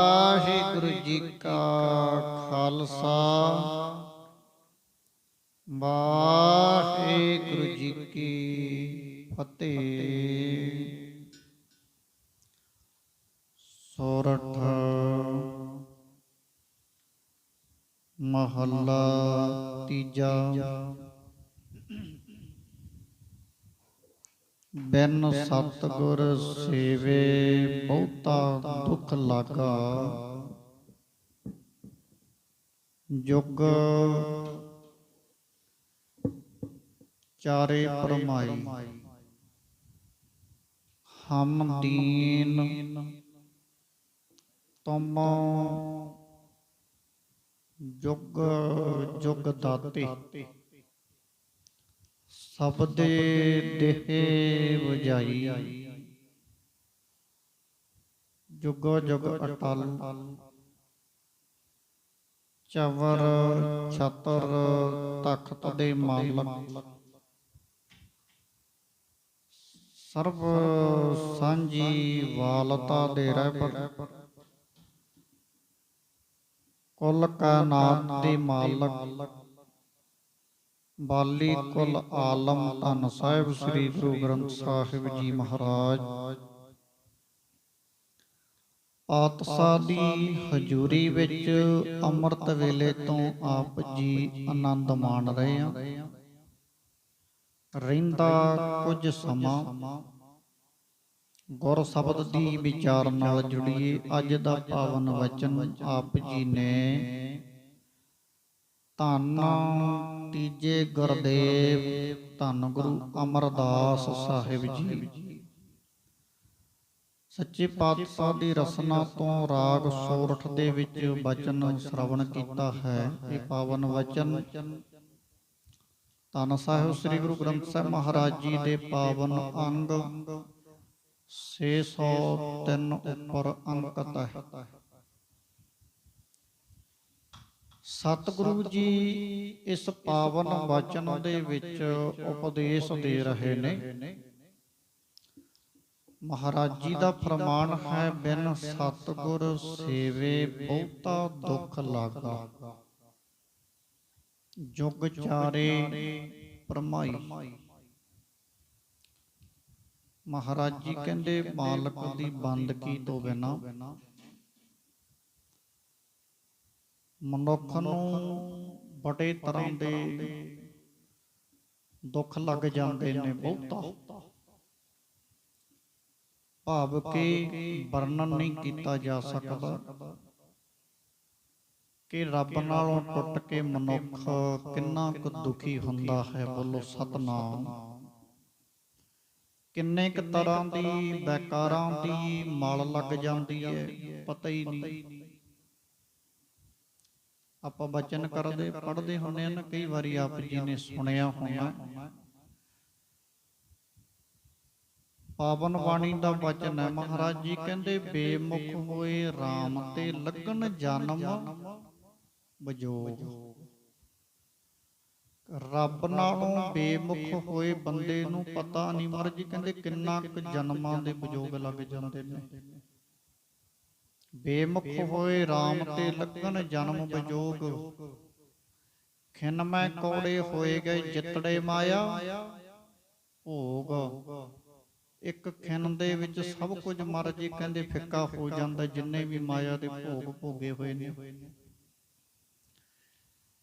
ਵਾਹਿਗੁਰੂ ਜੀ ਕਾ ਖਾਲਸਾ। ਵਾਹਿਗੁਰੂ ਜੀ ਕੀ ਫਤਿਹ। ਸੋਰਠ ਮਹੱਲਾ ਤੀਜਾ। ਬਿਨ ਸਤਗੁਰ ਸੇਵੇ ਬਹੁਤਾ ਦੁੱਖ ਲਾਗਾ। ਜੁਗ ਚਾਰੇ ਪਰਮਾਈ ਹਮ ਦੀਨ ਤੁਮ ਜੁਗ ਜੁਗ ਦਾਤੇ। ਸਬਦੇ ਦੇਹ ਵਜਾਈ ਜੁਗੋ ਜੁਗ ਅਟਲ। ਚਵਰ ਛਤਰ ਤਖਤ ਦੇ ਮਾਲਕ। ਸਰਬ ਸਾਂਝੀ ਵਾਲਤਾ ਦੇ ਰਹਿਬਰ ਕੁਲ ਕਾ ਦੇ ਮਾਲਕ। ਬਾਲੀ ਕੁਲ ਆਲਮ ਧੰਨ ਸਾਹਿਬ ਸ੍ਰੀ ਗੁਰੂ ਗ੍ਰੰਥ ਸਾਹਿਬ ਜੀ ਮਹਾਰਾਜ। ਆਤਸਾ ਦੀ ਹਜ਼ੂਰੀ ਵਿੱਚ ਅੰਮ੍ਰਿਤ ਵੇਲੇ ਤੋਂ ਆਪ ਜੀ ਆਨੰਦ ਮਾਣ ਰਹੇ ਆ ਰਹਿੰਦਾ ਕੁਝ ਸਮਾਂ ਗੁਰ ਸ਼ਬਦ ਦੀ ਵਿਚਾਰ ਨਾਲ ਜੁੜੀਏ। ਅੱਜ ਦਾ ਪਾਵਨ ਵਚਨ ਆਪ ਜੀ ਨੇ ਧੰਨ ਤੀਜੇ ਗੁਰਦੇਵ, ਧੰਨ ਗੁਰੂ ਅਮਰਦਾਸ ਸਾਹਿਬ ਜੀ। ਸੱਚੇ ਪਾਤਸ਼ਾਹ ਦੀ ਰਸਨਾ ਤੋਂ ਰਾਗ ਸੋਰਠ ਦੇ ਵਿੱਚ ਬਚਨ ਸ਼ਰਵਣ ਕੀਤਾ ਹੈ। ਇਹ ਪਾਵਨ ਵਚਨ ਧੰਨ ਸਾਹਿਬ ਸ੍ਰੀ ਗੁਰੂ ਗ੍ਰੰਥ ਸਾਹਿਬ ਮਹਾਰਾਜ ਜੀ ਦੇ ਪਾਵਨ ਅੰਗ 603 ਉੱਪਰ ਅੰਕਿਤ ਹੈ। ਸਤਿਗੁਰੂ ਜੀ ਇਸ ਪਾਵਨ ਵਚਨ ਦੇ ਵਿੱਚ ਉਪਦੇਸ਼ ਦੇ ਰਹੇ ਨੇ। ਮਹਾਰਾਜ ਜੀ ਦਾ ਫਰਮਾਨ ਹੈ ਬਿਨ ਸਤਿਗੁਰ ਸੇਵੇ ਬਹੁਤਾ ਦੁੱਖ ਲਾਗਾ। ਜੁਗ ਚਾਰੇ ਪਰਮਾਈ ਮਹਾਰਾਜ ਜੀ ਕਹਿੰਦੇ ਮਾਲਕ ਦੀ ਬੰਦਗੀ ਤੋਂ ਬਿਨਾ ਮਨੁੱਖ ਨੂੰ ਬੜੇ ਤਰ੍ਹਾਂ ਦੇ ਦੁੱਖ ਲੱਗ ਜਾਂਦੇ ਨੇ ਬਹੁਤਾ। ਭਾਵ ਕਿ ਵਰਣਨ ਨਹੀਂ ਕੀਤਾ ਜਾ ਸਕਦਾ। ਕਿ ਰੱਬ ਨਾਲੋਂ ਟੁੱਟ ਕੇ ਮਨੁੱਖ ਕਿੰਨਾ ਕੁ ਦੁਖੀ ਹੁੰਦਾ ਹੈ ਬੋਲੋ ਸਤਨਾਮ। ਕਿੰਨੇ ਕੁ ਤਰ੍ਹਾਂ ਦੀ ਬੇਕਾਰਾਂ ਦੀ ਮਲ ਲੱਗ ਜਾਂਦੀ ਹੈ ਪਤਾ ਹੀ ਨਹੀਂ। ਆਪਾਂ ਬਚਨ ਕਰਦੇ ਪੜ੍ਹਦੇ ਹੁੰਦੇ ਆ ਨਾ ਕਈ ਵਾਰੀ ਆਪ ਜੀ ਨੇ ਸੁਣਿਆ ਹੋਣਾ। ਪਾਵਨ ਬਾਣੀ ਦਾ ਬਚਨ ਹੈ ਮਹਾਰਾਜ ਜੀ ਕਹਿੰਦੇ ਬੇਮੁਖ ਹੋਏ RAM ਤੇ ਲੱਗਣ ਜਨਮ ਬਜੋਗ ਰੱਬ ਨਾਲੋਂ ਬੇਮੁਖ ਹੋਏ ਬੰਦੇ ਨੂੰ ਪਤਾ ਨਹੀਂ ਮਹਾਰਾਜ ਜੀ ਕਹਿੰਦੇ ਕਿੰਨਾ ਕੁ ਜਨਮਾਂ ਦੇ ਬਜੋਗ ਲੱਗ ਜਾਂਦੇ ਨੇ। ਬੇਮੁਖ ਹੋਏ RAM ਤੇ ਲੱਗਣ ਜਨਮ ਬਜੋਗ। ਖਿਨ ਮੈਂ ਕੋੜੇ ਹੋਏ ਗਏ ਜਿਤੜੇ ਮਾਇਆ। ਭੋਗ। ਇੱਕ ਖਿਨ ਦੇ ਵਿੱਚ ਸਭ ਕੁਝ ਮਰ ਜੀ ਕਹਿੰਦੇ ਫਿੱਕਾ ਹੋ ਜਾਂਦਾ ਜਿੰਨੇ ਵੀ ਮਾਇਆ ਦੇ ਭੋਗ ਭੋਗੇ ਹੋਏ ਨੇ।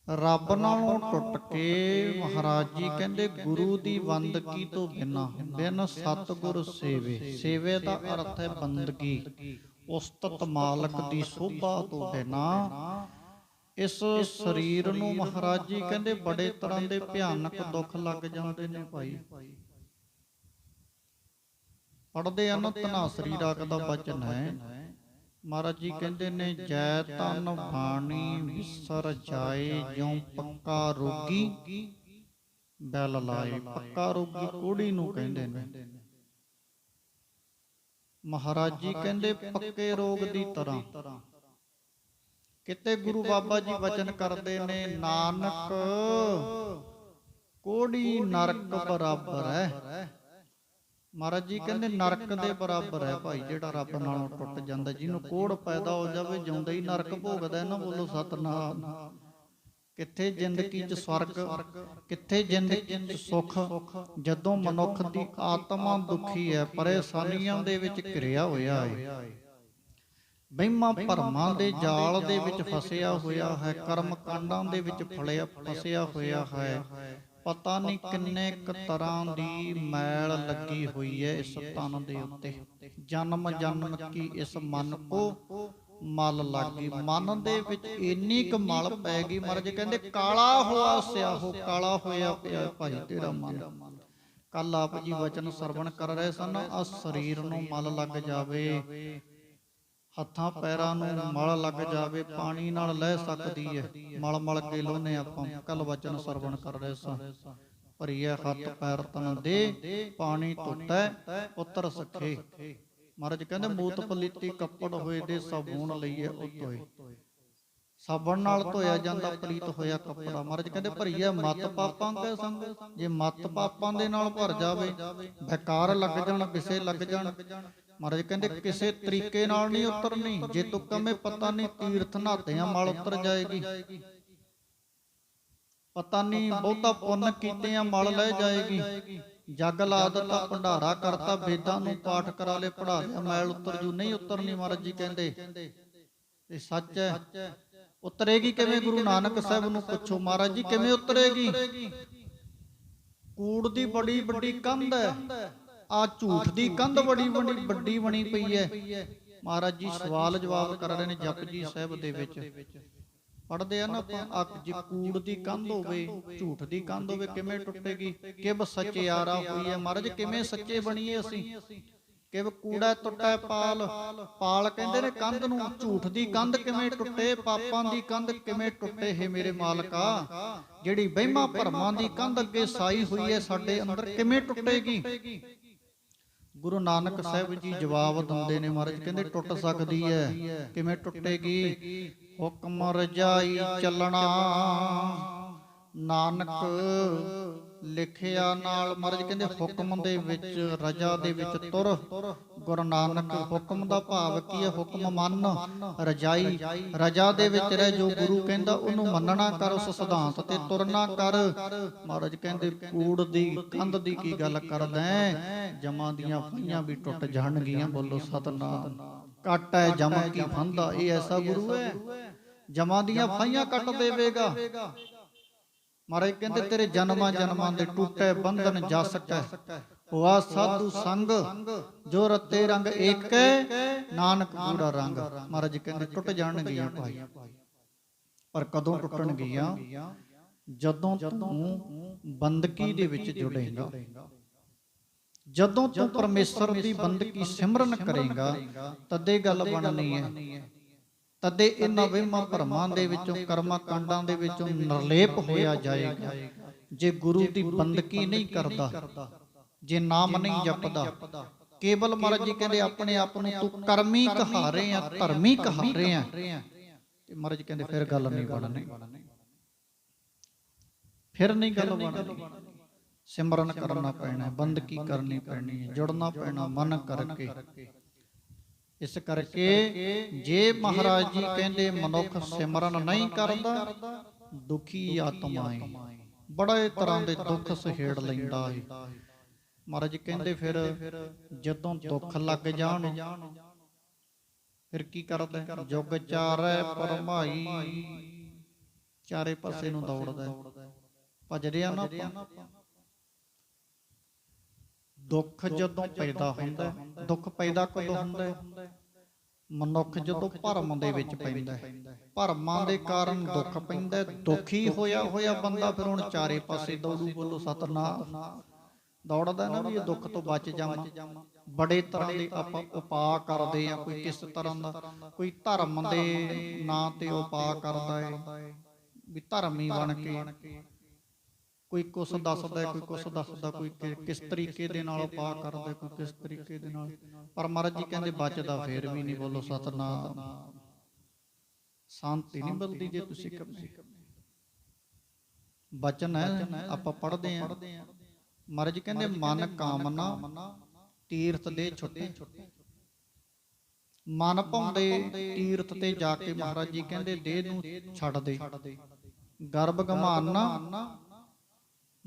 ਰੱਬ ਨਾਲੋਂ ਟੁੱਟ ਕੇ ਮਹਾਰਾਜ ਜੀ ਕਹਿੰਦੇ ਗੁਰੂ ਦੀ ਬੰਦਗੀ ਤੋਂ ਬਿਨਾ? ਬਿਨ? ਸਤਗੁਰ ਸੇਵੇ। ਸੇਵੇ। ਦਾ ਅਰਥ ਹੈ ਬੰਦਗੀ। ਉਸਤਤ ਮਾਲਕ ਦੀ ਸੋਭਾ ਤੋਂ ਬਿਨਾ ਇਸ ਸਰੀਰ ਨੂੰ ਮਹਾਰਾਜ ਜੀ ਕਹਿੰਦੇ ਬੜੇ ਤਰ੍ਹਾਂ ਦੇ ਭਿਆਨਕ ਦੁੱਖ ਲੱਗ ਜਾਂਦੇ ਨੇ ਭਾਈ। ਪੜਦੇ ਹਨ ਤਨਾਸਰੀ ਰਾਗ ਦਾ ਬਚਨ ਹੈ। ਮਹਾਰਾਜ ਜੀ ਕਹਿੰਦੇ ਨੇ, ਜੈ ਤਨ ਬਾਣੀ ਵਿਸਰ ਜਾਏ, ਜਿਉ ਪੱਕਾ ਰੋਗੀ ਬੈਲ ਲਾਏ। ਪੱਕਾ ਰੋਗੀ ਕੋੜੀ ਨੂੰ ਕਹਿੰਦੇ ਨੇ। ਮਹਾਰਾਜ ਜੀ ਕਹਿੰਦੇ ਪੱਕੇ ਰੋਗ ਦੀ ਤਰ੍ਹਾਂ। ਕਿਤੇ ਗੁਰੂ ਬਾਬਾ ਜੀ ਵਚਨ ਕਰਦੇ ਨੇ ਨਾਨਕ ਕੋੜੀ ਨਰਕ ਬਰਾਬਰ ਹੈ। ਮਹਾਰਾਜ ਜੀ ਕਹਿੰਦੇ ਨਰਕ ਦੇ ਬਰਾਬਰ ਹੈ ਭਾਈ ਜਿਹੜਾ ਰੱਬ ਨਾਲੋਂ ਟੁੱਟ ਜਾਂਦਾ ਜਿਹਨੂੰ ਕੋੜ ਪੈਦਾ ਹੋ ਜਾਵੇ ਜਿਉਂਦਾ ਹੀ ਨਰਕ ਭੋਗਦਾ ਹੈ ਨਾ ਬੋਲੋ ਸਤਨਾਮ ਕਿੱਥੇ ਜ਼ਿੰਦਗੀ 'ਚ ਸਵਰਗ ਕਿੱਥੇ ਜ਼ਿੰਦਗੀ 'ਚ ਸੁੱਖ ਜਦੋਂ ਮਨੁੱਖ ਦੀ ਆਤਮਾ ਦੁਖੀ ਹੈ ਪਰੇਸ਼ਾਨੀਆਂ ਦੇ ਵਿੱਚ ਘਿਰਿਆ ਹੋਇਆ ਹੈ ਵਹਿਮਾਂ ਭਰਮਾਂ ਦੇ ਜਾਲ ਦੇ ਵਿੱਚ ਫਸਿਆ ਹੋਇਆ ਹੈ ਕਰਮ ਕਾਂਡਾਂ ਦੇ ਵਿੱਚ ਫਲਿਆ ਫਸਿਆ ਹੋਇਆ ਹੈ। ਪਤਾ ਨਹੀਂ ਕਿੰਨੇ ਕ ਤਰ੍ਹਾਂ ਦੀ ਮੈਲ ਲੱਗੀ ਹੋਈ ਹੈ ਇਸ ਤਨ ਦੇ ਉੱਤੇ। ਜਨਮ ਜਨਮ ਕੀ ਇਸ ਮਨ ਕੋ? ਮਲ ਲੱਗੀ। ਮਨ ਦੇ ਵਿੱਚ ਇੰਨੀ ਕ ਮਲ ਪੈ ਗਈ ਮਹਾਰਾਜ, ਕਹਿੰਦੇ ਕਾਲਾ ਹੋਆ ਸਿਆਹੋ ਕਾਲਾ ਹੋਇਆ ਪਿਆ ਭਾਈ ਤੇਰਾ ਮਨ। ਕੱਲ ਆਪ ਜੀ ਵਚਨ ਸਰਵਣ ਕਰ ਰਹੇ ਸਨ ਆ ਸਰੀਰ ਨੂੰ ਮਲ ਲੱਗ ਜਾਵੇ, ਹੱਥਾਂ ਪੈਰਾਂ ਨੂੰ ਮਲ ਲੱਗ ਜਾਵੇ, ਪਾਣੀ ਨਾਲ ਲੈ ਸਕਦੀ ਹੈ ਮਲ ਮਲ ਕੇ ਲੋਨੇ ਆਪਾਂ, ਕੱਲ ਵਚਨ ਸਰਵਣ ਕਰ ਰਹੇ ਸਨ ਭਰੀਏ ਹੱਥ ਪੈਰ ਤਨ ਦੇ, ਪਾਣੀ ਟੁੱਟੈ ਉਤਰ ਸਖੇ ਮਹਾਰਾਜ ਕਹਿੰਦੇ ਮੂਤ ਪਲੀਤੀ ਕੱਪੜ ਹੋਏ ਦੇ ਸਾਬੂਨ ਲਈਏ ਉਹ ਧੋਏ ਸਾਬਣ ਨਾਲ ਧੋਇਆ ਜਾਂਦਾ ਪਲੀਤ ਹੋਇਆ ਕੱਪੜਾ। ਮਹਾਰਾਜ ਕਹਿੰਦੇ ਭਰੀਏ ਮਤ ਪਾਪਾਂ ਕੇ ਸੰਗ। ਜੇ ਮਤ ਪਾਪਾਂ ਦੇ ਨਾਲ ਭਰ ਜਾਵੇ ਬੇਕਾਰ ਲੱਗ ਜਾਣ ਵਿਸੇ ਲੱਗ ਜਾਣ। ਮਹਾਰਾਜ ਕਹਿੰਦੇ ਕਿਸੇ ਤਰੀਕੇ ਨਾਲ ਨਹੀਂ ਉਤਰਨੀ। ਜੇ ਤੂੰ ਕਮੇ ਪਤਾ ਨਹੀਂ ਤੀਰਥ ਨਹਾਤਿਆਂ ਮਲ ਉਤਰ ਜਾਏਗੀ। ਪਤਾ ਨਹੀਂ ਬਹੁਤਾ ਪੁੰਨ ਕੀਤਿਆਂ ਮਲ ਲੈ ਜਾਏਗੀ। ਜਗ ਲਾਦ ਤਾਂ ਭੰਡਾਰਾ ਕਰਤਾ ਵੇਦਾਂ ਨੂੰ ਪਾਠ ਕਰਾ ਲੈ ਪੜਾ ਲਿਆ ਮੈਲ ਉਤਰ ਜੂ ਨਹੀਂ ਉਤਰਨੀ ਮਹਾਰਾਜ ਜੀ ਕਹਿੰਦੇ। ਇਹ ਸੱਚ ਹੈ। ਉਤਰੇਗੀ ਕਿਵੇਂ? ਗੁਰੂ ਨਾਨਕ ਸਾਹਿਬ ਨੂੰ ਪੁੱਛੋ। ਮਹਾਰਾਜ ਜੀ ਕਿਵੇਂ ਉਤਰੇਗੀ? ਕੂੜ ਦੀ ਬੜੀ ਵੱਡੀ ਕੰਧ ਹੈ। ਆ ਝੂਠ ਦੀ ਕੰਧ ਬੜੀ ਬੜੀ ਵੱਡੀ ਬਣੀ ਪਈ ਹੈ। ਮਹਾਰਾਜ ਜੀ ਸਵਾਲ ਜਵਾਬ ਕਰ ਰਹੇ ਨੇ ਜਪਜੀ ਸਾਹਿਬ ਦੇ ਵਿੱਚ। ਪੜਦੇ ਆ ਨਾ ਆਪਾਂ ਅੱਖ ਜੇ ਕੂੜ ਦੀ ਕੰਧ ਹੋਵੇ ਝੂਠ ਦੀ ਕੰਧ ਹੋਵੇ ਕਿਵੇਂ ਟੁੱਟੇਗੀ? ਕਿਵ ਸਚਿਆਰਾ ਹੋਈ ਹੈ ਮਹਾਰਾਜ? ਕਿਵੇਂ ਸੱਚੇ ਬਣੀਏ ਅਸੀਂ? ਕਿਵ ਕੂੜਾ ਟੁੱਟੈ ਪਾਲ? ਪਾਲ? ਕਹਿੰਦੇ ਨੇ ਕੰਧ ਨੂੰ ਝੂਠ ਦੀ ਕੰਧ ਕਿਵੇਂ ਟੁੱਟੇ? ਪਾਪਾਂ ਦੀ ਕੰਧ ਕਿਵੇਂ ਟੁੱਟੇ? ਹੈ ਮੇਰੇ ਮਾਲਕਾ। ਜਿਹੜੀ ਵਹਿਮਾਂ ਭਰਮਾਂ ਦੀ ਕੰਧ ਅੱਗੇ ਸਾਈ ਹੋਈ ਹੈ ਸਾਡੇ ਅੰਦਰ ਕਿਵੇਂ ਟੁੱਟੇਗੀ? ਗੁਰੂ ਨਾਨਕ ਸਾਹਿਬ ਜੀ ਜਵਾਬ ਦਿੰਦੇ ਨੇ ਮਹਾਰਾਜ ਕਹਿੰਦੇ ਟੁੱਟ ਸਕਦੀ ਹੈ ਕਿਵੇਂ ਟੁੱਟੇਗੀ ਹੁਕਮ ਰਜਾਈ ਚੱਲਣਾ। ਨਾਨਕ ਲਿਖਿਆ ਨਾਲ ਮਹਾਰਾਜ ਕਹਿੰਦੇ ਹੁਕਮ ਦੇ ਵਿੱਚ, ਰਜਾ ਦੇ ਵਿੱਚ ਤੁਰ। ਗੁਰੂ ਨਾਨਕ ਹੁਕਮ ਦਾ ਭਾਵ ਕੀ ਹੈ? ਹੁਕਮ ਮੰਨ। ਰਜਾਈ, ਰਜਾ ਦੇ ਵਿੱਚ ਰਹਿ ਜੋ ਗੁਰੂ ਕਹਿੰਦਾ, ਉਹਨੂੰ ਮੰਨਣਾ ਕਰ, ਉਸ ਸਿਧਾਂਤ ਤੇ ਤੁਰਨਾ ਕਰ। ਮਹਾਰਾਜ ਕਹਿੰਦੇ, ਕੂੜ ਦੀ ਕੰਧ ਦੀ ਕੀ ਗੱਲ ਕਰਦਾ ਜਮਾਂ ਦੀਆਂ ਫਈਆਂ ਵੀ ਟੁੱਟ ਜਾਣਗੀਆਂ, ਬੋਲੋ ਸਤਨਾਮ। ਕੱਟ ਹੈ ਜਮ ਕੀ ਫੰਦਾ, ਇਹ ਐਸਾ ਗੁਰੂ ਹੈ। ਜਮਾਂ ਦੀਆਂ ਫਈਆਂ ਕੱਟ ਦੇਵੇਗਾ। ਮਹਾਰਾਜ ਕਹਿੰਦੇ ਤੇਰੇ ਜਨਮਾਂ ਜਨਮਾਂ ਦੇ ਟੁੱਟੇ ਬੰਧਨ ਜਾ ਸਕੈ ਹੋਆ ਸਾਧੂ ਸੰਗ ਜੋ ਰਤੇ ਰੰਗ ਏਕੈ ਨਾਨਕ ਪੂਰਾ ਰੰਗ। ਮਹਾਰਾਜ ਕਹਿੰਦੇ ਟੁੱਟ ਜਾਣਗੀਆਂ ਭਾਈ ਪਰ ਕਦੋਂ ਟੁੱਟਣਗੀਆਂ? ਜਦੋਂ ਤੂੰ ਬੰਦਗੀ ਦੇ ਵਿੱਚ ਜੁੜੇਗਾ। ਜਦੋਂ ਤੂੰ ਪਰਮੇਸ਼ਰ ਦੀ ਬੰਦਗੀ ਸਿਮਰਨ ਕਰੇਗਾ ਤਦੇ ਗੱਲ ਬਣਨੀ ਹੈ। ਤਦੇ ਇਹਨਾਂ ਵਹਿਮਾਂ ਭਰਮਾਂ ਦੇ ਵਿੱਚੋਂ ਕਰਮਾਂ ਕਾਂਡਾਂ ਦੇ ਵਿੱਚੋਂ ਨਿਰਲੇਪ ਹੋਇਆ ਜਾਏਗਾ। ਜੇ ਗੁਰੂ ਦੀ ਬੰਦਗੀ ਨਹੀਂ ਕਰਦਾ ਜੇ ਨਾਮ ਨਹੀਂ ਜਪਦਾ ਕੇਵਲ ਮਹਾਰਾਜ ਜੀ ਕਹਿੰਦੇ ਆਪਣੇ ਆਪ ਨੂੰ ਤੂੰ ਕਰਮੀ ਕਹਾਰੇ ਆ ਧਰਮੀ ਕਹਾਰੇ ਆ। ਤੇ ਮਹਾਰਾਜ ਕਹਿੰਦੇ ਫਿਰ ਗੱਲ ਨਹੀਂ ਬਣਨੀ। ਫਿਰ ਨਹੀਂ ਗੱਲ ਬਣਨੀ। ਸਿਮਰਨ ਕਰਨਾ ਪੈਣਾ ਬੰਦਗੀ ਕਰਨੀ ਪੈਣੀ ਹੈ ਜੁੜਨਾ ਪੈਣਾ ਮਨ ਕਰਕੇ। ਇਸ ਕਰਕੇ ਜੇ ਮਹਾਰਾਜ ਜੀ ਕਹਿੰਦੇ ਮਨੁੱਖ ਸਿਮਰਨ ਨਹੀਂ ਕਰਦਾ, ਦੁਖੀ ਆਤਮਾ ਹੈ ਬੜੇ ਤਰ੍ਹਾਂ ਦੇ ਦੁੱਖ ਸਹੇੜ ਲੈਂਦਾ ਹੈ ਮਹਾਰਾਜ ਕਹਿੰਦੇ ਫਿਰ ਜਦੋਂ ਦੁੱਖ ਲੱਗ ਜਾਣ, ਫਿਰ ਕੀ ਕਰਦਾ ਜੁਗ ਚਾਰੈ ਪਰਮਾਈ, ਚਾਰੇ ਪਾਸੇ ਨੂੰ ਦੌੜਦਾ ਹੈ। ਭੱਜ ਨਾ ਆਪਾਂ। ਦੁੱਖ ਜਦੋਂ ਪੈਦਾ ਹੁੰਦਾ ਦੁੱਖ ਪੈਦਾ ਕਦੋਂ ਹੁੰਦਾ? ਮਨੁੱਖ ਜਦੋਂ ਭਰਮ ਦੇ ਵਿੱਚ ਪੈਂਦਾ ਹੈ। ਭਰਮਾਂ ਦੇ ਕਾਰਨ ਦੁੱਖ ਪੈਂਦਾ। ਦੁਖੀ ਹੋਇਆ ਹੋਇਆ ਬੰਦਾ ਫਿਰ ਹੁਣ ਚਾਰੇ ਪਾਸੇ ਦੌੜੂ ਬੋਲੋ ਸਤਨਾਮ। ਦੌੜਦਾ ਨਾ ਵੀ ਇਹ ਦੁੱਖ ਤੋਂ ਬਚ ਜਾਵਾਂ। ਬੜੇ ਤਰ੍ਹਾਂ ਦੇ ਆਪਾਂ ਉਪਾਅ ਕਰਦੇ ਆ ਕੋਈ ਕਿਸ ਤਰ੍ਹਾਂ ਦਾ ਕੋਈ ਧਰਮ ਦੇ ਨਾਂ ਤੇ ਉਪਾਅ ਕਰਦਾ ਹੈ। ਵੀ ਧਰਮੀ ਬਣ ਕੇ ਕੋਈ ਕੁਛ ਦੱਸਦਾ ਕੋਈ ਕੁਛ ਦੱਸਦਾ ਕੋਈ ਕਿਸ ਤਰੀਕੇ ਦੇ ਨਾਲ ਉਪਾਅ ਕਰਦਾ ਕੋਈ ਕਿਸ ਤਰੀਕੇ ਦੇ ਨਾਲ। ਪਰ ਮਹਾਰਾਜ ਜੀ ਕਹਿੰਦੇ ਬਚਦਾ ਫੇਰ ਵੀ ਨਹੀਂ ਬੋਲੋ ਸਤਨਾਮ। ਸ਼ਾਂਤੀ ਨਹੀਂ ਮਿਲਦੀ ਜੇ ਤੁਸੀਂ ਕੰਮੇ ਬਚਨ ਹੈ ਆਪਾਂ ਪੜ੍ਹਦੇ ਆਂ ਮਹਾਰਾਜ ਜੀ ਕਹਿੰਦੇ ਮਨ ਕਾਮਨਾ ਤੀਰਥ ਦੇ ਛੁੱਟੇ। ਮਨ ਭਾਉਂਦੇ ਤੀਰਥ ਤੇ ਜਾ ਕੇ ਮਹਾਰਾਜ ਜੀ ਕਹਿੰਦੇ ਦੇਹ ਨੂੰ ਛੱਡ ਦੇ। ਗਰਭ ਗਮਾਨਾ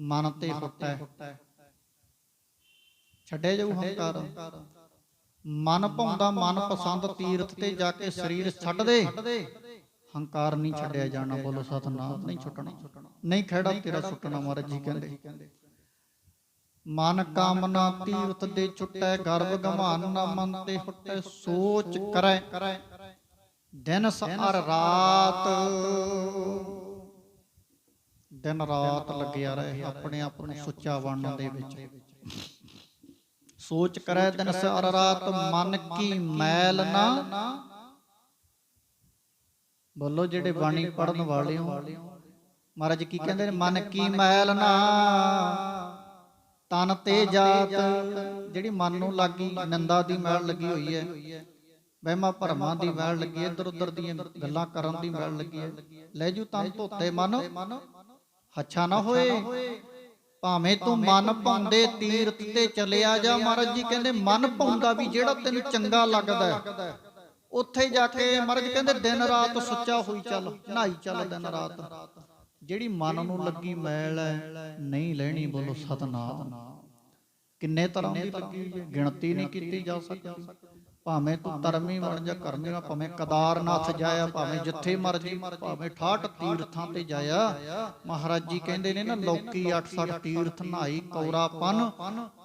ਮਨ ਤੇ ਹੁੱਟੈ ਛੱਡੇ ਜਾਊ ਹੰਕਾਰ। ਮਨ ਭਾਉਂਦਾ ਮਨ ਪਸੰਦ ਤੀਰਥ ਤੇ ਜਾ ਕੇ ਸਰੀਰ ਛੱਡ ਦੇ। ਹੰਕਾਰ ਨਹੀਂ ਛੱਡਿਆ ਜਾਣਾ ਬੋਲੋ ਸਤਨਾਮ। ਨਹੀਂ ਛੁੱਟਣਾ। ਨਹੀਂ ਖੜਾ ਤੇਰਾ ਛੁੱਟਣਾ ਮਹਾਰਾਜ ਜੀ ਕਹਿੰਦੇ। ਮਨ ਕਾਮਨਾ ਤੀਰਥ ਦੇ ਛੁੱਟੈ ਗਰਭ ਗਮਾਨ ਨਾ ਮਨ ਤੇ ਹੁੱਟੈ ਸੋਚ ਕਰੈ। ਦਿਨ ਸਰ ਰਾਤ ਦਿਨ ਰਾਤ ਲੱਗਿਆ ਰਹੇ ਆਪਣੇ ਆਪ ਨੂੰ ਸੁੱਚਾ ਬਣਨ ਦੇ ਵਿੱਚ। ਸੋਚ ਕਰੈ ਦਿਨ ਸਰ ਰਾਤ ਮਨ ਕੀ ਮੈਲ ਨਾ। ਬੋਲੋ ਜਿਹੜੇ ਬਾਣੀ ਪੜਨ ਵਾਲੇ ਹੋ ਮਹਾਰਾਜ ਕੀ ਕਹਿੰਦੇ ਨੇ ਮਨ ਕੀ ਮੈਲ ਨਾ। ਤਨ ਤੇ ਜਾਤ ਜਿਹੜੀ ਮਨ ਨੂੰ ਲੱਗੀ ਨੰਦਾ ਦੀ ਮੈਲ ਲੱਗੀ ਹੋਈ ਹੈ। ਵਹਿਮਾਂ ਭਰਮਾਂ ਦੀ ਮੈਲ ਲੱਗੀ ਇੱਧਰ ਉੱਧਰ ਦੀਆਂ ਗੱਲਾਂ ਕਰਨ ਦੀ ਮੈਲ ਲੱਗੀ ਹੈ। ਲੈ ਜੂ ਤਨ ਧੋਤੇ ਮਨ। ਹੱਛਾ ਨਾ ਹੋਏ। ਭਾਵੇਂ ਤੂੰ ਮਨ ਪਾਉਂਦੇ ਤੀਰਥ ਤੇ ਚਲਿਆ ਜਾ ਮਹਾਰਾਜ ਜੀ, ਕਹਿੰਦੇ ਮਨ ਪਾਉਂਦਾ ਵੀ ਜਿਹੜਾ ਤੈਨੂੰ ਚੰਗਾ ਲੱਗਦਾ ਉੱਥੇ ਜਾ ਕੇ ਮਹਾਰਾਜ ਕਹਿੰਦੇ ਦਿਨ ਰਾਤ ਸੁੱਚਾ ਹੋਈ ਚੱਲ, ਨਹਾਈ ਚੱਲ ਦਿਨ ਰਾਤ। ਜਿਹੜੀ ਮਨ ਨੂੰ ਲੱਗੀ ਮੈਲ ਹੈ, ਨਹੀਂ ਲੈਣੀ ਬੋਲੋ ਸਤਨਾਮ। ਕਿੰਨੇ ਤਰ੍ਹਾਂ ਦੀ ਲੱਗੀ ਗਿਣਤੀ ਨਹੀਂ ਕੀਤੀ ਜਾ ਸਕਦੀ। ਭਾਵੇਂ ਤੂੰ ਧਰਮੀ ਬਣ ਜਾ ਕਰਮੀ ਬਣ ਭਾਵੇਂ ਕਦਾਰਨਾਥ ਜਾਇਆ ਭਾਵੇਂ ਜਿੱਥੇ ਮਰਜ਼ੀ ਭਾਵੇਂ 68 ਤੀਰਥਾਂ ਤੇ ਜਾਇਆ। ਮਹਾਰਾਜ ਜੀ ਕਹਿੰਦੇ ਨੇ ਨਾ ਲੋਕੀ 860 ਤੀਰਥ ਨਹਾਈ ਕੌਰਾਪਨ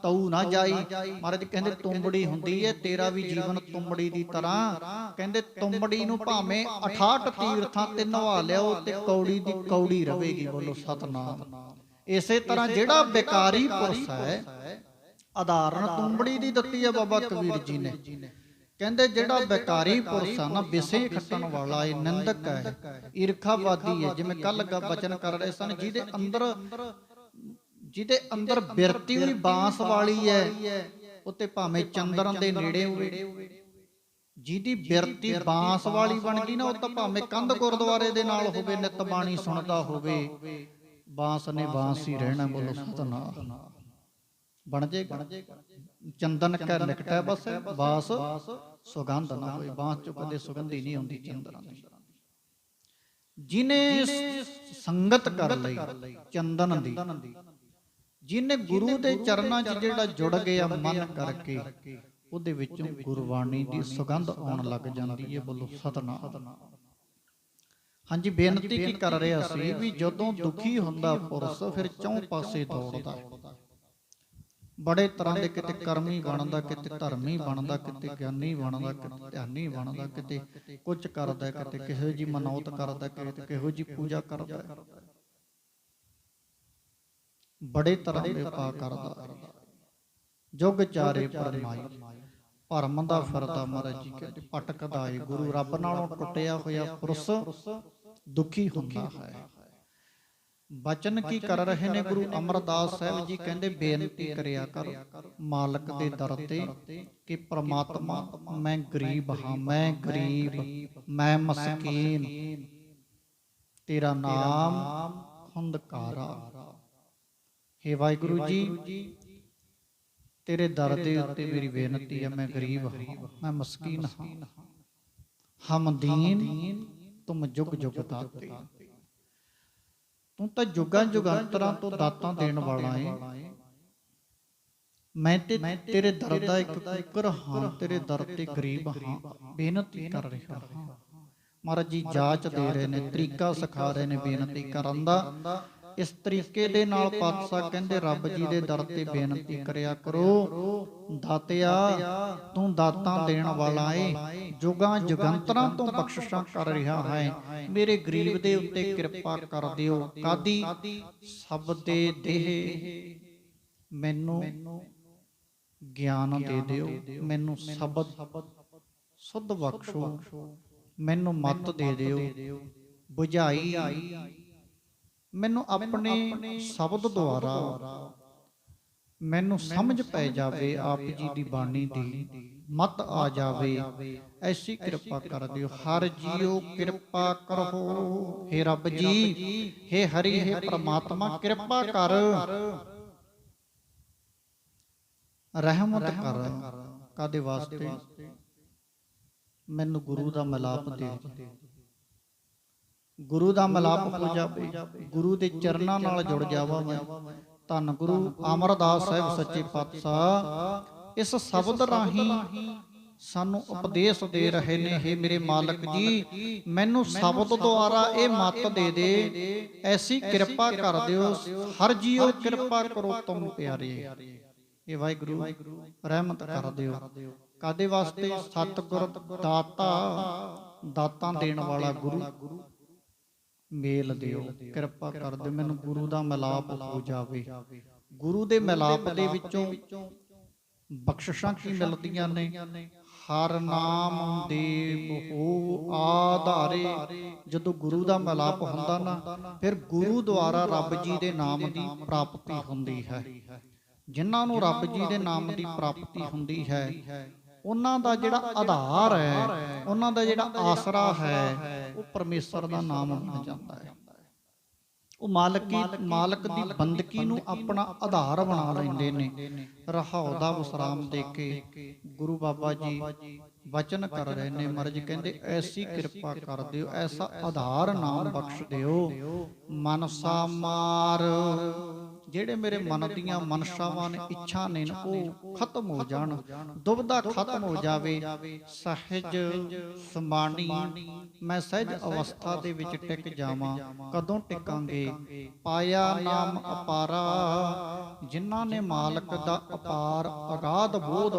ਤਉ ਨਾ ਜਾਈ। ਮਹਾਰਾਜ ਕਹਿੰਦੇ ਤੁੰਬੜੀ ਹੁੰਦੀ ਏ ਤੇਰਾ ਵੀ ਜੀਵਨ ਤੁੰਬੜੀ ਦੀ ਤਰ੍ਹਾਂ। ਕਹਿੰਦੇ ਤੁੰਬੜੀ ਨੂੰ ਭਾਵੇਂ 68 ਤੀਰਥਾਂ ਤੇ ਨਵਾ ਲਿਓ ਤੇ ਕੌੜੀ ਦੀ ਕੌੜੀ ਰਵੇਗੀ ਬੋਲੋ ਸਤਨਾਮ। ਇਸੇ ਤਰ੍ਹਾਂ ਜਿਹੜਾ ਬੇਕਾਰੀ ਪੁਰਸ਼ ਹੈ ਆਧਾਰਨ ਤੁੰਬੜੀ ਦੀ ਦਿੱਤੀ ਹੈ ਬਾਬਾ ਕਬੀਰ ਜੀ ਨੇ ਕਹਿੰਦੇ ਜਿਹੜਾ ਬੇਕਾਰੀ ਪੁਰਸ਼ ਆ ਨਾ ਵਿਸੇ ਖੱਟਣ ਵਾਲਾ ਇਹ ਨਿੰਦਕ ਹੈ। ਈਰਖਾਵਾਦੀ ਹੈ ਜਿਵੇਂ ਕੱਲ ਬਚਨ ਕਰ ਰਹੇ ਸਨ ਜਿਹਦੇ ਅੰਦਰ ਜਿਹਦੇ ਅੰਦਰ ਬਿਰਤੀ ਹੋਈ ਬਾਂਸ ਵਾਲੀ ਹੈ ਉੱਤੇ ਭਾਵੇਂ ਚੰਦਰਨ ਦੇ ਨੇੜੇ ਹੋਵੇ। ਜਿਹਦੀ ਬਿਰਤੀ ਬਾਂਸ ਵਾਲੀ ਬਣ ਗਈ ਨਾ ਉਹ ਤਾਂ ਭਾਵੇਂ ਕੰਧ ਗੁਰਦੁਆਰੇ ਦੇ ਨਾਲ ਹੋਵੇ ਨਿਤ ਬਾਣੀ ਸੁਣਦਾ ਹੋਵੇ। ਬਾਂਸ ਨੇ ਬਾਂਸ ਹੀ ਰਹਿਣਾ ਬੋਲੋ ਸਤਨਾਮ। ਬਣ ਜਾਏਗਾ। ਚੰਦਨ ਕੈ ਨਿਕਟੈ ਬਸ ਬਾਸ ਸੁਗੰਧ ਨਾ ਹੋਏ ਬਾਸ ਚੋਂ ਕਦੇ ਸੁਗੰਧੀ ਨਹੀਂ ਹੁੰਦੀ ਚੰਦਨ ਦੀ। ਜਿਨੇ ਸੰਗਤ ਕਰ ਲਈ ਚੰਦਨ ਦੀ। ਜਿਨੇ ਗੁਰੂ ਦੇ ਚਰਨਾਂ 'ਚ ਜਿਹੜਾ ਜੁੜ ਗਿਆ ਮਨ ਕਰਕੇ ਉਹਦੇ ਵਿੱਚੋਂ ਗੁਰਬਾਣੀ ਦੀ ਸੁਗੰਧ ਆਉਣ ਲੱਗ ਜਾਂਦੀ ਹੈ ਬੋਲੋ ਸਤਨਾਮ। ਹਾਂਜੀ ਬੇਨਤੀ ਕੀ ਕਰ ਰਿਹਾ ਸੀ ਵੀ ਜਦੋਂ ਦੁਖੀ ਹੁੰਦਾ ਪੁਰਸ਼ ਫਿਰ ਚੌਂ ਪਾਸੇ ਦੌੜਦਾ। ਬੜੇ ਤਰ੍ਹਾਂ ਦੇ ਕਿਤੇ ਕਰਮੀ ਬਣਦਾ, ਕਿਤੇ ਧਰਮੀ ਬਣਦਾ, ਕਿਤੇ ਗਿਆਨੀ ਬਣਦਾ, ਕਿਤੇ ਧਿਆਨੀ ਬਣਦਾ, ਕਿਤੇ ਕੁਝ ਕਰਦਾ, ਕਿਤੇ ਕਿਸੇ ਜੀ ਮਨੌਤ ਕਰਦਾ, ਕਿਤੇ ਕਿਹੋ ਜੀ ਪੂਜਾ ਕਰਦਾ। ਬੜੇ ਤਰ੍ਹਾਂ ਦੇ ਪਾ ਕਰਦਾ। ਜੁਗ ਚਾਰੇ ਪਰਮਾਈ, ਭਰਮ ਦਾ ਫਿਰਦਾ ਮਹਾਰਾਜ ਜੀ ਕਹਿੰਦੇ ਭਟਕਦਾ ਏ ਗੁਰੂ, ਰੱਬ ਨਾਲੋਂ ਟੁੱਟਿਆ ਹੋਇਆ ਪੁਰਸ਼ ਦੁਖੀ ਹੁੰਦਾ ਹੈ। ਬਚਨ ਕੀ ਕਰ ਰਹੇ ਨੇ ਗੁਰੂ ਅਮਰਦਾਸ ਸਾਹਿਬ ਜੀ? ਕਹਿੰਦੇ ਬੇਨਤੀ ਕਰਿਆ ਕਰ ਮਾਲਕ ਦੇ ਦਰ ਤੇ ਕਿ ਪ੍ਰਮਾਤਮਾ ਮੈਂ ਗਰੀਬ ਹਾਂ ਮੈਂ ਗਰੀਬ ਮੈਂ ਮਸਕੀਨ। ਤੇਰਾ ਨਾਮ ਖੁੰਦਕਾਰਾ ਹੇ ਵਾਹਿਗੁਰੂ ਜੀ ਤੇਰੇ ਦਰ ਦੇ ਉੱਤੇ ਮੇਰੀ ਬੇਨਤੀ ਹੈ ਮੈਂ ਗਰੀਬ ਹਾਂ ਮੈਂ ਮਸਕੀਨ ਹਾਂ। ਹਮ ਦੀਨ ਤੁਮ ਜੁਗ ਜੁਗ ਦਾਤੇ ਤੂੰ ਤਾਂ ਜੁਗਾਂ ਜੁਗਾਂਤਰਾਂ ਤੋਂ ਦਾਤਾਂ ਦੇਣ ਵਾਲਾ ਏ। ਮੈਂ ਤੇ ਤੇਰੇ ਦਰ ਦਾ ਇੱਕ ਕੁਕਰ ਹਾਂ ਤੇਰੇ ਦਰ ਤੇ ਗਰੀਬ ਹਾਂ ਬੇਨਤੀ ਕਰ ਰਿਹਾ ਹਾਂ। ਮਹਾਰਾਜ ਜੀ ਜਾਚ ਦੇ ਰਹੇ ਨੇ ਤਰੀਕਾ ਸਿਖਾ ਰਹੇ ਨੇ ਬੇਨਤੀ ਕਰਨ ਦਾ। ਇਸ ਤਰੀਕੇ ਦੇ ਨਾਲ ਪਾਤਸ਼ਾਹ ਕਹਿੰਦੇ, ਰੱਬ ਜੀ ਦੇ ਦਰ ਤੇ ਬੇਨਤੀ ਕਰਿਆ ਕਰੋ। ਦਾਤਿਆ, ਤੂੰ ਦਾਤਾਂ ਦੇਣ ਵਾਲਾ ਏ। ਜੁਗਾਂ ਜੁਗੰਤਰਾਂ ਤੋਂ ਬਖਸ਼ਿਸ਼ਾਂ ਕਰ ਰਿਹਾ ਹੈ। ਮੇਰੇ ਗਰੀਬ ਦੇ ਉੱਤੇ ਕਿਰਪਾ ਕਰ ਦਿਓ। ਕਾਦੀ? ਸਭ ਦੇ ਦੇਹ ਮੈਨੂੰ ਗਿਆਨ ਦੇ ਦਿਓ। ਮੈਨੂੰ ਸ਼ਬਦ ਸੁਧ ਬਖਸ਼ੋ। ਮੈਨੂੰ ਮਤ ਦੇ ਦਿਓ। ਬੁਝਾਈ ਮੈਨੂੰ ਆਪਣੇ ਸ਼ਬਦ ਦੁਆਰਾ ਮੈਨੂੰ ਸਮਝ ਪੈ ਜਾਵੇ ਆਪ ਜੀ ਦੀ ਬਾਣੀ ਦੀ ਮਤ ਆ ਜਾਵੇ ਐਸੀ ਕਿਰਪਾ ਕਰ ਦਿਓ ਹਰ ਜੀਓ ਕਿਰਪਾ ਕਰੋ हे ਰੱਬ ਜੀ हे ਹਰੀ हे ਪ੍ਰਮਾਤਮਾ ਕਿਰਪਾ ਕਰ ਰਹਿਮਤ ਕਰ ਕਾਦੇ ਵਾਸਤੇ ਮੈਨੂੰ ਗੁਰੂ ਦਾ ਮਿਲਾਪ ਦੇ ਦੇ ਗੁਰੂ ਦਾ ਮਿਲਾਪ ਹੋ ਜਾਵੇ ਗੁਰੂ ਦੇ ਚਰਨਾਂ ਨਾਲ ਜੁੜ ਜਾਵਾਂ ਮੈਂ। ਧੰਨ ਗੁਰੂ ਅਮਰਦਾਸ ਸਾਹਿਬ ਸੱਚੇ ਪਾਤਸ਼ਾਹ। ਇਸ ਸ਼ਬਦ ਰਾਹੀਂ ਸਾਨੂੰ ਉਪਦੇਸ਼ ਦੇ ਰਹੇ ਨੇ हे ਮੇਰੇ ਮਾਲਕ ਜੀ ਮੈਨੂੰ ਸ਼ਬਦ ਦੁਆਰਾ ਇਹ ਮੱਤ ਦੇ ਦੇ। ਐਸੀ ਕਿਰਪਾ ਕਰ ਦਿਓ। ਹਰ ਜੀਓ ਕਿਰਪਾ ਕਰੋ ਤੁਮ ਪਿਆਰੇ। ਇਹ ਵਾਹਿਗੁਰੂ ਰਹਿਮਤ ਕਰ ਦਿਓ। ਕਾਦੇ ਵਾਸਤੇ? ਸਤਿਗੁਰ ਦਾਤਾ। ਦਾਤਾਂ। ਦੇਣ ਵਾਲਾ ਗੁਰੂ। ਮੇਲ ਦਿਓ ਕਿਰਪਾ ਕਰ ਦਿਓ ਮੈਨੂੰ ਗੁਰੂ ਦਾ ਮਿਲਾਪ ਹੋ ਜਾਵੇ। ਗੁਰੂ ਦੇ ਮਿਲਾਪ ਦੇ ਵਿੱਚੋਂ ਬਖਸ਼ਿਸ਼ਾਂ ਕੀ ਮਿਲਦੀਆਂ ਨੇ? ਹਰ ਨਾਮ ਦੇ ਹੋ ਆਧਾਰੇ। ਜਦੋਂ ਗੁਰੂ ਦਾ ਮਿਲਾਪ ਹੁੰਦਾ ਨਾ ਫਿਰ ਗੁਰੂ ਦੁਆਰਾ ਰੱਬ ਜੀ ਦੇ ਨਾਮ ਦੀ ਪ੍ਰਾਪਤੀ ਹੁੰਦੀ ਹੈ। ਜਿਨ੍ਹਾਂ ਨੂੰ ਰੱਬ ਜੀ ਦੇ ਨਾਮ ਦੀ ਪ੍ਰਾਪਤੀ ਹੁੰਦੀ ਹੈ। ਉਹਨਾਂ ਦਾ ਜਿਹੜਾ ਆਧਾਰ ਹੈ, ਉਹਨਾਂ ਦਾ ਜਿਹੜਾ ਆਸਰਾ ਹੈ, ਉਹ ਪਰਮੇਸ਼ਰ ਦਾ ਨਾਮ ਬਣ ਜਾਂਦਾ ਹੈ। ਉਹ ਮਾਲਕੀ ਮਾਲਕ ਦੀ ਬੰਦਗੀ ਨੂੰ ਆਪਣਾ ਆਧਾਰ ਬਣਾ ਲੈਂਦੇ ਨੇ। ਰਹਾਉ ਦਾ ਵਿਸਰਾਮ ਦੇ ਕੇ ਗੁਰੂ ਬਾਬਾ ਜੀ ਵਚਨ ਕਰ ਰਹੇ ਨੇ। ਮਰਜ ਕਹਿੰਦੇ, ਐਸੀ ਕਿਰਪਾ ਕਰ ਦਿਓ, ਐਸਾ ਆਧਾਰ ਨਾਮ ਬਖਸ਼ ਦਿਓ। ਮਨਸਾ ਮਾਰ ਜਿਹੜੇ ਮੇਰੇ ਮਨ ਦੀਆਂ ਮਨਸ਼ਾਵਾਂ ਨੇ ਇੱਛਾ ਨੇ ਉਹ ਖਤਮ ਹੋ ਜਾਣ ਦੁਬਦਾ ਖਤਮ ਹੋ ਜਾਵੇ ਸਹਿਜ ਸਮਾਣੀ ਮੈਂ ਸਹਿਜ ਅਵਸਥਾ ਦੇ ਵਿੱਚ ਟਿਕ ਜਾਵਾਂ ਕਦੋਂ ਟਿਕਾਂਗੇ? ਪਾਇਆ ਨਾਮ ਅਪਾਰਾ ਜਿਨ੍ਹਾਂ ਨੇ ਮਾਲਕ ਦਾ ਅਪਾਰ ਅਗਾਧ ਬੋਧ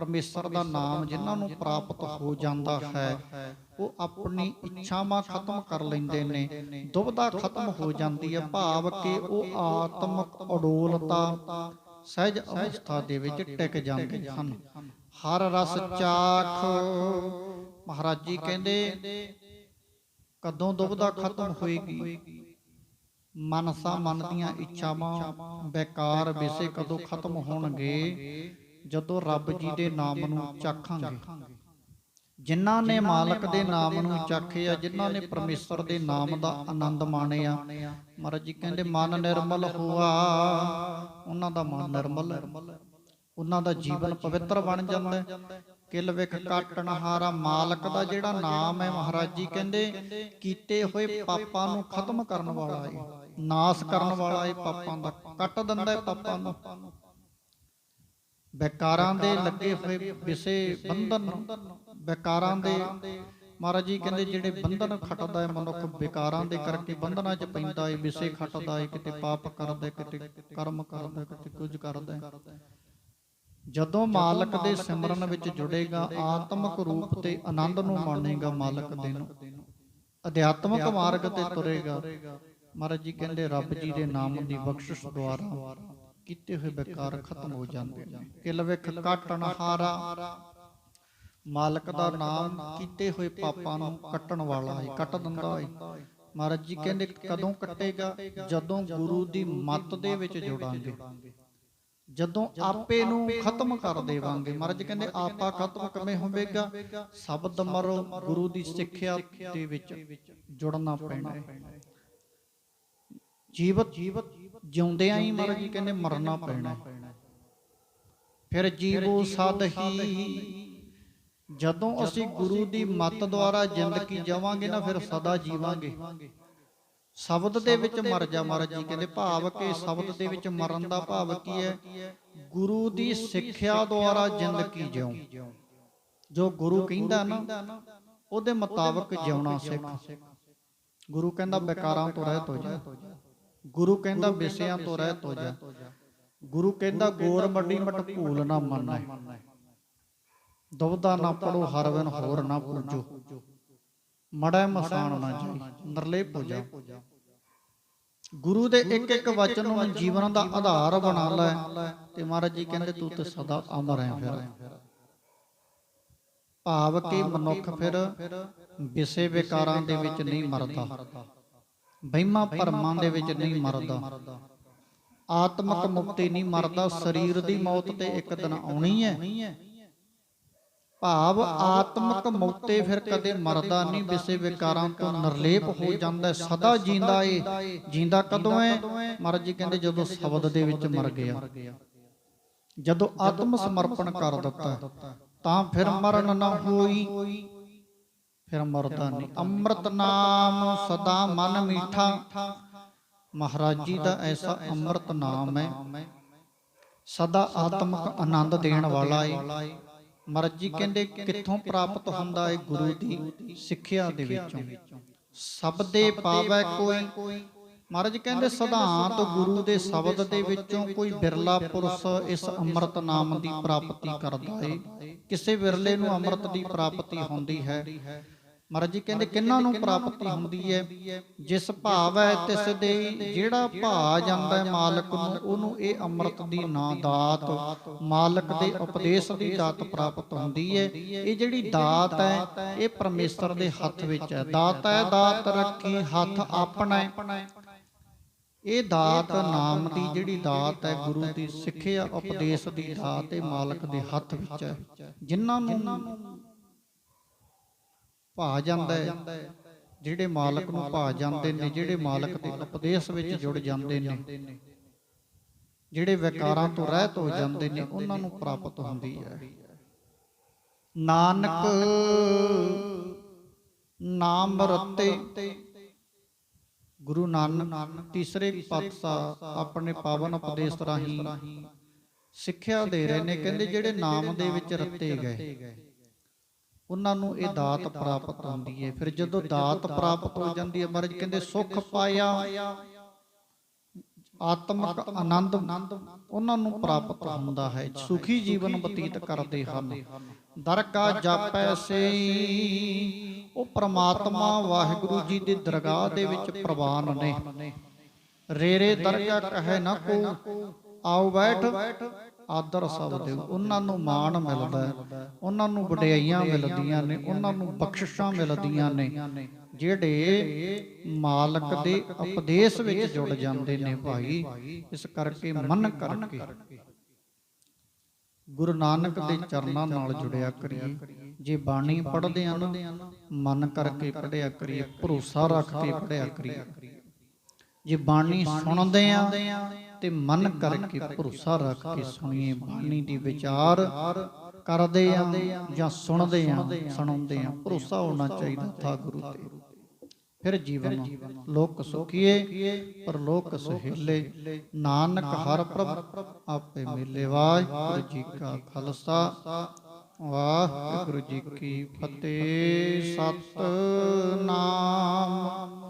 ਪਰਮੇਸ਼ਰ ਦਾ ਨਾਮ ਜਿਨ੍ਹਾਂ ਨੂੰ ਪ੍ਰਾਪਤ ਹੋ ਜਾਂਦਾ ਹੈ ਉਹ ਆਪਣੀ ਇੱਛਾਵਾਂ ਖਤਮ ਕਰ ਲੈਂਦੇ ਨੇ ਦੁਬਦਾ ਖਤਮ ਹੋ ਜਾਂਦੀ ਹੈ ਭਾਵ ਕਿ ਉਹ ਆਤਮਕ ਅਡੋਲਤਾ ਸਹਿਜ ਅਵਸਥਾ ਦੇ ਵਿੱਚ ਟਿਕ ਜਾਂਦੇ ਹਨ। ਹਰ ਰਸ ਚਾਖ। ਮਹਾਰਾਜ ਜੀ ਕਹਿੰਦੇ ਕਦੋਂ ਦੁਬਦਾ ਖਤਮ ਹੋਏਗੀ? ਮਨਸਾ ਮਨ ਦੀਆਂ ਇੱਛਾਵਾਂ ਬੇਕਾਰ ਵਿਸੇ ਕਦੋਂ ਖਤਮ ਹੋਣਗੇ? ਜਦੋਂ ਰੱਬ ਜੀ ਦੇ ਨਾਮ ਨੂੰ ਚਾਖਾਂਗੇ। ਜਿਨ੍ਹਾਂ ਨੇ ਮਾਲਕ ਦੇ ਨਾਮ ਨੂੰ ਚਾਖਿਆ ਜਿਨ੍ਹਾਂ ਨੇ ਪਰਮੇਸ਼ਰ ਦੇ ਨਾਮ ਦਾ ਆਨੰਦ ਮਾਣਿਆ। ਮਹਾਰਾਜ ਜੀ ਕਹਿੰਦੇ ਮਨ ਨਿਰਮਲ ਹੋਆ। ਉਹਨਾਂ ਦਾ ਮਨ ਨਿਰਮਲ ਉਹਨਾਂ ਦਾ ਜੀਵਨ ਪਵਿੱਤਰ ਬਣ ਜਾਂਦਾ ਕਿਲ ਵਿਖ ਕਾਟਣ ਹਾਰਾ ਮਾਲਕ ਦਾ ਜਿਹੜਾ ਨਾਮ ਹੈ ਮਹਾਰਾਜ ਜੀ ਕਹਿੰਦੇ ਕੀਤੇ ਹੋਏ ਪਾਪਾਂ ਨੂੰ ਖਤਮ ਕਰਨ ਵਾਲਾ ਹੈ ਨਾਸ ਕਰਨ ਵਾਲਾ ਹੈ ਪਾਪਾਂ ਦਾ। ਕੱਟ ਦਿੰਦਾ ਹੈ ਪਾਪਾਂ ਨੂੰ। ਬੇਕਾਰਾਂ ਦੇ ਲੱਗੇ ਹੋਏ ਵਿਸੇ ਬੰਧਨ। ਬੇਕਾਰਾਂ ਦੇ ਮਹਾਰਾਜ ਜੀ ਕਹਿੰਦੇ ਜਿਹੜੇ ਬੰਧਨ ਖਟਦਾ ਹੈ ਮਨੁੱਖ ਬੇਕਾਰਾਂ ਦੇ ਕਰਕੇ ਬੰਧਨਾਂ 'ਚ ਪੈਂਦਾ ਹੈ ਵਿਸੇ ਖਟਦਾ ਹੈ ਕਿਤੇ ਪਾਪ ਕਰਦਾ ਕਿਤੇ ਕਰਮ ਕਰਦਾ ਕਿਤੇ ਕੁਝ ਕਰਦਾ। ਹੈ ਜਦੋਂ ਮਾਲਕ ਦੇ ਸਿਮਰਨ ਵਿੱਚ ਜੁੜੇਗਾ ਆਤਮਿਕ ਰੂਪ ਤੇ ਆਨੰਦ ਨੂੰ ਮਾਣੇਗਾ ਮਾਲਕ ਦੇ ਨੂੰ। ਅਧਿਆਤਮਿਕ ਮਾਰਗ ਤੇ ਤੁਰੇਗਾ। ਮਹਾਰਾਜ ਜੀ ਕਹਿੰਦੇ ਰੱਬ ਜੀ ਦੇ ਨਾਮ ਦੀ ਬਖਸ਼ਿਸ਼ ਦੁਆਰਾ ਕੀਤੇ ਹੋਏ ਬੇਕਾਰ ਖਤਮ ਹੋ ਜਾਂਦੇ ਨੇ। ਕਿਲ ਵਿਖ ਕਾਟਣ ਹਾਰਾ ਮਾਲਕ ਦਾ ਨਾਮ ਕੀਤੇ ਹੋਏ ਪਾਪਾਂ ਨੂੰ ਕੱਟਣ ਵਾਲਾ ਹੈ ਕੱਟ ਦਿੰਦਾ ਹੈ। ਮਹਾਰਾਜ ਜੀ ਕਹਿੰਦੇ ਕਦੋਂ ਕੱਟੇਗਾ? ਜਦੋਂ ਗੁਰੂ ਦੀ ਮੱਤ ਦੇ ਵਿੱਚ ਜੁੜਾਂਗੇ। ਜਦੋਂ ਆਪੇ ਨੂੰ ਖਤਮ ਕਰ ਦੇਵਾਂਗੇ। ਮਹਾਰਾਜ ਕਹਿੰਦੇ ਆਪਾ ਖਤਮ ਕਿਵੇਂ ਹੋਵੇਗਾ? ਸ਼ਬਦ ਮਰੋ ਗੁਰੂ ਦੀ ਸਿੱਖਿਆ ਦੇ ਵਿੱਚ ਜੁੜਨਾ ਪੈਣਾ ਹੈ। ਜੀਵਤ ਜੀਵਤ ਜਿਉਂਦਿਆਂ ਹੀ ਮਹਾਰਾਜ ਜੀ ਕਹਿੰਦੇ ਮਰਨਾ ਪੈਣਾ। ਫਿਰ ਜੀਵੋ ਸਦ ਹੀ। ਜਦੋਂ ਅਸੀਂ ਗੁਰੂ ਦੀ ਮੱਤ ਦੁਆਰਾ ਜ਼ਿੰਦਗੀ ਜਾਵਾਂਗੇ ਨਾ ਫਿਰ ਸਦਾ ਜੀਵਾਂਗੇ। ਸ਼ਬਦ ਦੇ ਵਿੱਚ ਮਰ ਜਾ ਮਹਾਰਾਜ ਜੀ ਕਹਿੰਦੇ ਭਾਵ ਕਿ ਸ਼ਬਦ ਦੇ ਵਿੱਚ ਮਰਨ ਦਾ ਭਾਵ ਕੀ ਹੈ? ਗੁਰੂ ਦੀ ਸਿੱਖਿਆ ਦੁਆਰਾ ਜ਼ਿੰਦਗੀ ਜਿਉ। ਜੋ ਗੁਰੂ ਕਹਿੰਦਾ ਨਾ ਉਹਦੇ ਮੁਤਾਬਕ ਜਿਉਣਾ ਸਿੱਖ। ਗੁਰੂ ਕਹਿੰਦਾ ਬੇਕਾਰਾਂ ਤੋਂ ਰਹਿਤ ਹੋ ਜਾ ਗੁਰੂ ਕਹਿੰਦਾ ਵਿਸਿਆਂ ਤੋਂ ਰਹਿਤ ਹੋ ਜਾ। ਗੁਰੂ ਕਹਿੰਦਾ ਗੋਰ ਮੱਡੀ ਮਟ ਭੂਲ ਨਾ ਮੰਨੈ। ਦੁਬਦਾ ਨਾ ਪੜੋ ਹਰ ਬਿਨ ਹੋਰ ਨਾ ਪੂਜੋ। ਮੜੈ ਮਸਾਨ ਨਾ ਜਾਈ। ਨਿਰਲੇਪ ਹੋ ਜਾ ਗੁਰੂ ਦੇ ਇੱਕ ਇੱਕ ਵਚਨ ਨੂੰ ਜੀਵਨ ਦਾ ਆਧਾਰ ਬਣਾ ਲੈ ਤੇ ਮਹਾਰਾਜ ਜੀ ਕਹਿੰਦੇ ਤੂੰ ਤੇ ਸਦਾ ਅਮਰ ਹੈ ਫਿਰ। ਭਾਵ ਕਿ ਮਨੁੱਖ ਫਿਰ ਵਿਸੇ ਵਿਕਾਰਾਂ ਦੇ ਵਿੱਚ ਨਹੀਂ ਮਰਦਾ। ਵਹਿਮਾਂ ਭਰਮਾਂ ਦੇ ਵਿੱਚ ਨਹੀਂ ਮਰਦਾ। ਆਤਮਕ ਮੁਕਤੀ ਨਹੀਂ ਮਰਦਾ ਸਰੀਰ ਦੀ ਮੌਤ ਤੇ ਇੱਕ ਦਿਨ ਆਉਣੀ ਹੈ। ਭਾਵ ਆਤਮਕ ਮੌਤੇ ਫਿਰ ਕਦੇ ਮਰਦਾ ਨਹੀਂ ਵਿਸੇ ਵਿਕਾਰਾਂ ਤੋਂ ਨਿਰਲੇਪ ਹੋ ਜਾਂਦਾ ਸਦਾ ਜਿੰਦਾ ਏ। ਜਿੰਦਾ ਕਦੋਂ ਹੈ? ਮਹਾਰਾਜ ਜੀ ਕਹਿੰਦੇ ਜਦੋਂ ਸ਼ਬਦ ਦੇ ਵਿੱਚ ਮਰ ਗਿਆ। ਜਦੋਂ ਆਤਮ ਸਮਰਪਣ ਕਰ ਦਿੱਤਾ ਤਾਂ ਫਿਰ ਮਰਨ ਨਾ ਹੋਈ। ਫਿਰ ਮਰਦਾ ਨਹੀਂ ਅੰਮ੍ਰਿਤ ਨਾਮ ਸਦਾ ਮਨ ਮੀਠਾ। ਮਹਾਰਾਜ ਜੀ ਦਾ ਐਸਾ ਅੰਮ੍ਰਿਤ ਨਾਮ ਹੈ। ਸਦਾ ਆਤਮਿਕ ਆਨੰਦ ਦੇਣ ਵਾਲਾ ਹੈ ਮਹਾਰਾਜ ਜੀ ਕਹਿੰਦੇ ਕਿੱਥੋਂ ਪ੍ਰਾਪਤ ਹੁੰਦਾ ਹੈ ਗੁਰੂ ਦੀ ਸਿੱਖਿਆ ਦੇ ਵਿੱਚੋਂ। ਸਬਦੇ ਪਾਵੈ ਕੋਈ। ਮਹਾਰਾਜ ਕਹਿੰਦੇ ਸਿਧਾਂਤ ਗੁਰੂ ਦੇ ਸ਼ਬਦ ਦੇ ਵਿੱਚੋਂ ਕੋਈ ਬਿਰਲਾ ਪੁਰਸ਼ ਇਸ ਅੰਮ੍ਰਿਤ ਨਾਮ ਦੀ ਪ੍ਰਾਪਤੀ ਕਰਦਾ ਹੈ ਕਿਸੇ ਵਿਰਲੇ ਨੂੰ ਅੰਮ੍ਰਿਤ ਦੀ ਪ੍ਰਾਪਤੀ ਹੁੰਦੀ ਹੈ। ਮਹਾਰਾਜ ਜੀ ਕਹਿੰਦੇ ਕਿੰਨਾਂ ਨੂੰ ਪ੍ਰਾਪਤੀ ਹੁੰਦੀ ਹੈ? ਜਿਸ ਭਾਵ ਹੈ ਤਿਸ ਦੇ ਜਿਹੜਾ ਭਾ ਜਾਂਦਾ ਮਾਲਕ ਨੂੰ ਉਹਨੂੰ ਇਹ ਅੰਮ੍ਰਿਤ ਦੀ ਨਾ ਦਾਤ ਮਾਲਕ ਦੇ ਉਪਦੇਸ਼ ਦੀ ਦਾਤ ਪ੍ਰਾਪਤ ਹੁੰਦੀ ਹੈ। ਇਹ ਜਿਹੜੀ ਦਾਤ ਹੈ ਇਹ ਪਰਮੇਸ਼ਰ ਦੇ ਹੱਥ ਵਿੱਚ ਹੈ। ਦਾਤ ਹੈ। ਦਾਤ ਰੱਖੀ ਹੱਥ ਆਪਣਾ। ਇਹ ਦਾਤ ਨਾਮ ਦੀ ਜਿਹੜੀ ਦਾਤ ਹੈ ਗੁਰੂ ਦੀ ਸਿੱਖਿਆ ਉਪਦੇਸ਼ ਦੀ ਦਾਤ ਇਹ ਮਾਲਕ ਦੇ ਹੱਥ ਵਿੱਚ ਹੈ। ਜਿਨ੍ਹਾਂ ਨੂੰ ਭਾ ਜਾਂਦਾ ਹੈ, ਜਿਹੜੇ ਮਾਲਕ ਨੂੰ ਭਾ ਜਾਂਦੇ ਨੇ, ਜਿਹੜੇ ਮਾਲਕ ਦੇ ਉਪਦੇਸ਼ ਵਿੱਚ ਜੁੜ ਜਾਂਦੇ ਨੇ, ਜਿਹੜੇ ਵਿਕਾਰਾਂ ਤੋਂ ਰਹਿਤ ਹੋ ਜਾਂਦੇ ਨੇ, ਉਹਨਾਂ ਨੂੰ ਪ੍ਰਾਪਤ ਹੁੰਦੀ ਹੈ। ਨਾਨਕ ਨਾਮ ਰਤੇ ਗੁਰੂ ਨਾਨਕ ਤੀਸਰੇ ਪਾਤਸ਼ਾਹ ਆਪਣੇ ਪਾਵਨ ਉਪਦੇਸ਼ ਰਾਹੀਂ ਸਿੱਖਿਆ ਦੇ ਰਹੇ ਨੇ, ਕਹਿੰਦੇ ਜਿਹੜੇ ਨਾਮ ਦੇ ਵਿੱਚ ਰਤੇ ਗਏ। ਉਹਨਾਂ ਨੂੰ ਇਹ ਦਾਤ ਪ੍ਰਾਪਤ ਹੁੰਦੀ ਹੈ ਫਿਰ ਜਦੋਂ ਦਾਤ ਪ੍ਰਾਪਤ ਹੋ ਜਾਂਦੀ ਹੈ ਮਹਾਰਾਜ ਕਹਿੰਦੇ ਸੁਖ ਪਾਇਆ ਆਤਮਿਕ ਆਨੰਦ ਉਹਨਾਂ ਨੂੰ ਪ੍ਰਾਪਤ ਹੁੰਦਾ ਹੈ। ਸੁਖੀ ਜੀਵਨ ਬਤੀਤ ਕਰਦੇ ਹਨ। ਦਰਗਾ ਜਾਪੈ ਸਈ। ਉਹ ਪ੍ਰਮਾਤਮਾ ਵਾਹਿਗੁਰੂ ਜੀ ਦੀ ਦਰਗਾਹ ਦੇ ਵਿੱਚ ਪ੍ਰਵਾਨ ਨੇ। ਰੇਰੇ ਦਰਗਾ ਕਹੇ ਨਾ ਕੋ। ਆਓ ਬੈਠ। ਆਦਰ ਸਭ ਦਿਓ ਉਹਨਾਂ ਨੂੰ ਮਾਣ ਮਿਲਦਾ ਹੈ। ਉਹਨਾਂ ਨੂੰ ਵਡਿਆਈਆਂ ਮਿਲਦੀਆਂ ਨੇ। ਉਹਨਾਂ ਨੂੰ। ਬਖਸ਼ਿਸ਼ਾਂ ਮਿਲਦੀਆਂ ਨੇ। ਜਿਹੜੇ ਮਾਲਕ ਦੇ ਉਪਦੇਸ਼ ਵਿੱਚ ਜੁੜ ਜਾਂਦੇ ਨੇ ਭਾਈ ਇਸ ਕਰਕੇ ਮਨ ਕਰਕੇ ਗੁਰੂ ਨਾਨਕ ਦੇ ਚਰਨਾਂ ਨਾਲ ਜੁੜਿਆ ਕਰੀਏ। ਜੇ ਬਾਣੀ ਪੜ੍ਹਦੇ ਆ ਨਾ ਮਨ ਕਰਕੇ ਪੜ੍ਹਿਆ ਕਰੀਏ। ਭਰੋਸਾ ਰੱਖ ਕੇ ਪੜ੍ਹਿਆ ਕਰੀਏ। ਜੇ ਬਾਣੀ ਸੁਣਦੇ ਆ ਤੇ ਮਨ ਕਰਕੇ ਭਰੋਸਾ ਰੱਖ ਕੇ ਸੁਣੀਏ ਬਾਣੀ ਦੀ ਵਿਚਾਰ ਕਰਦੇ ਆ ਜਾਂ ਸੁਣਦੇ ਆ ਸੁਣਾਉਂਦੇ ਆ। ਭਰੋਸਾ ਹੋਣਾ ਚਾਹੀਦਾ ਥਾ ਗੁਰੂ ਤੇ। ਫਿਰ ਜੀਵਨ ਲੋਕ ਸੁਖੀਏ ਪਰ ਲੋਕ ਸੁਹੇਲੇ। ਨਾਨਕ ਹਰ ਪ੍ਰਭ ਆਪੇ ਮਿਲੇ ਵਾਹਿਗੁਰੂ ਜੀ ਕਾ ਖਾਲਸਾ। ਵਾਹਿਗੁਰੂ ਜੀ ਕੀ ਫਤਿਹ। ਸਤ ਨਾਮ